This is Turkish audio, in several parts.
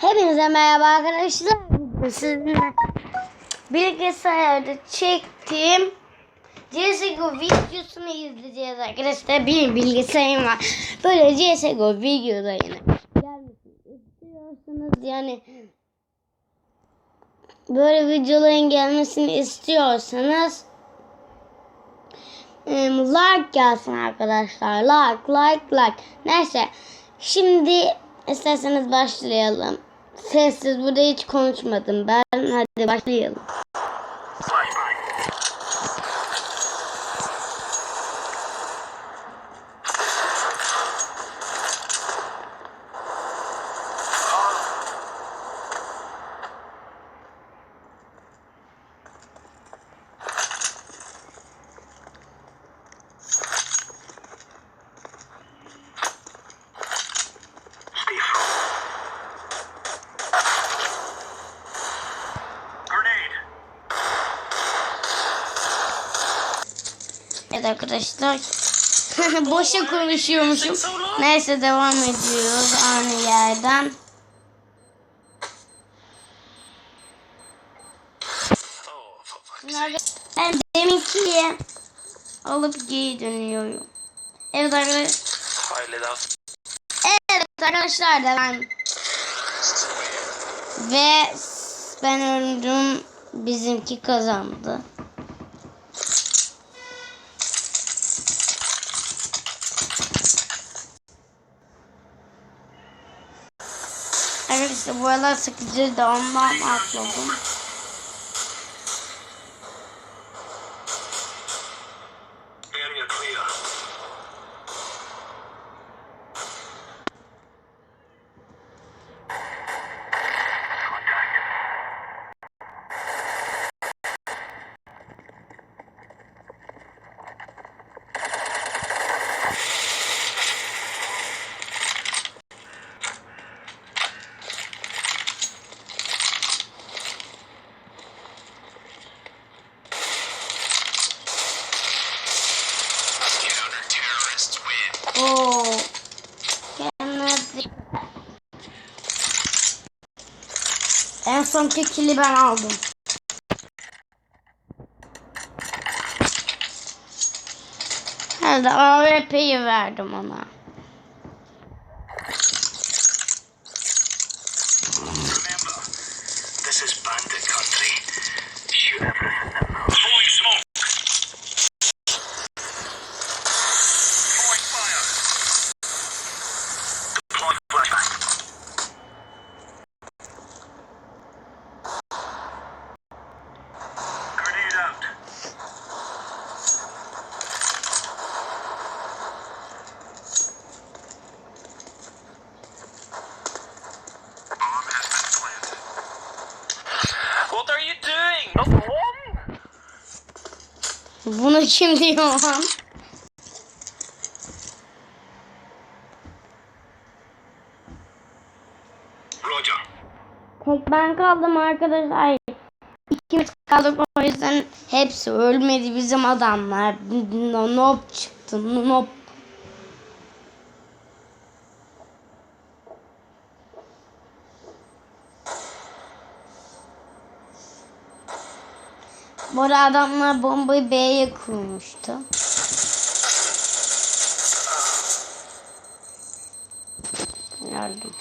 Hepinize merhaba arkadaşlar. Sizinle bilgisayarda çektiğim CSGO videosunu izleyeceğiz arkadaşlar. Benim bilgisayarım var. Böyle CSGO videolarını gelmesini istiyorsanız yani böyle videoların gelmesini istiyorsanız like gelsin arkadaşlar. Like, like, like. Neyse. Şimdi isterseniz başlayalım. Sessiz burada hiç konuşmadım ben. Hadi başlayalım. Evet arkadaşlar. Boşa konuşuyormuşum. Neyse devam ediyoruz aynı yerden. Ben deminkiye alıp geri dönüyorum. Evet arkadaşlar. Evet arkadaşlar devam. Ve ben öldüm. Bizimki kazandı. Arkadaşlar bu aralar sıkıcı da ondan atladım. En son kili ben aldım. Herhalde AWP'yi verdim ona. Bunu kim diyor lan? Roger. Tek ben kaldım arkadaşlar. İkimiz kaldık o yüzden hepsi ölmedi bizim adamlar. Nop çıktı. Nop. Bu arada adamlar bombayı B'ye kurmuştu. Yardım.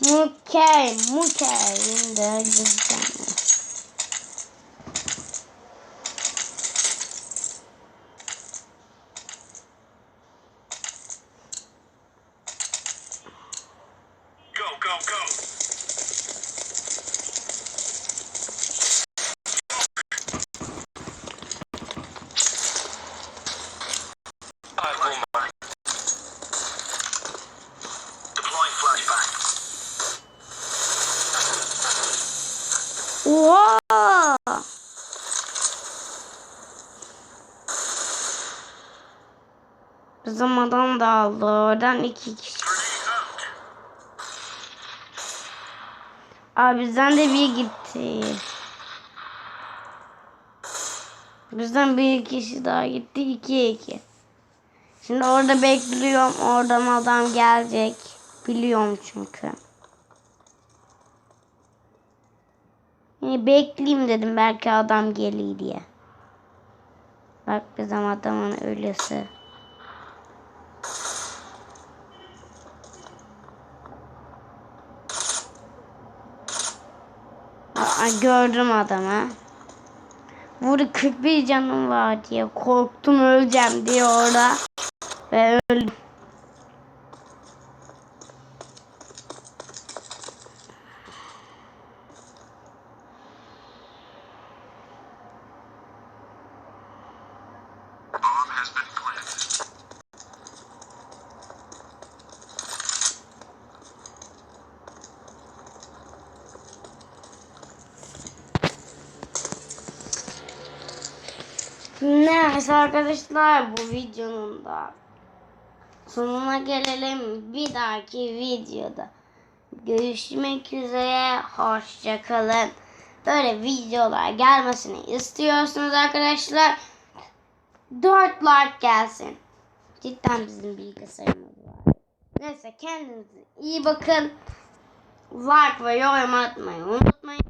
Mükey, mükey. Bizim adam da aldı. Oradan iki kişi. Abi bizden de bir gitti. Bizden bir kişi daha gitti. 2 2. Şimdi orada bekliyorum. Oradan adam gelecek. Biliyorum çünkü. Yani bekleyeyim dedim belki adam gelir diye. Bak bizim adamın ölüsü. Aa, gördüm adamı. Burada 41 canım var diye korktum öleceğim diye orada. Ve öldüm. Neyse arkadaşlar bu videonun da sonuna gelelim. Bir dahaki videoda görüşmek üzere. Hoşçakalın. Böyle videolar gelmesini istiyorsunuz arkadaşlar. 4 like gelsin. Cidden bizim bilgisayarımız var. Neyse kendinize iyi bakın. Like ve yorum atmayı unutmayın.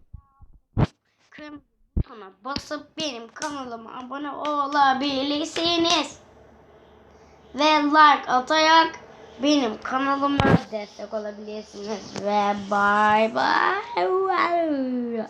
Kırmızı butona basıp benim kanalıma abone olabilirsiniz. Ve like atarak benim kanalıma destek olabilirsiniz. Ve bye bye.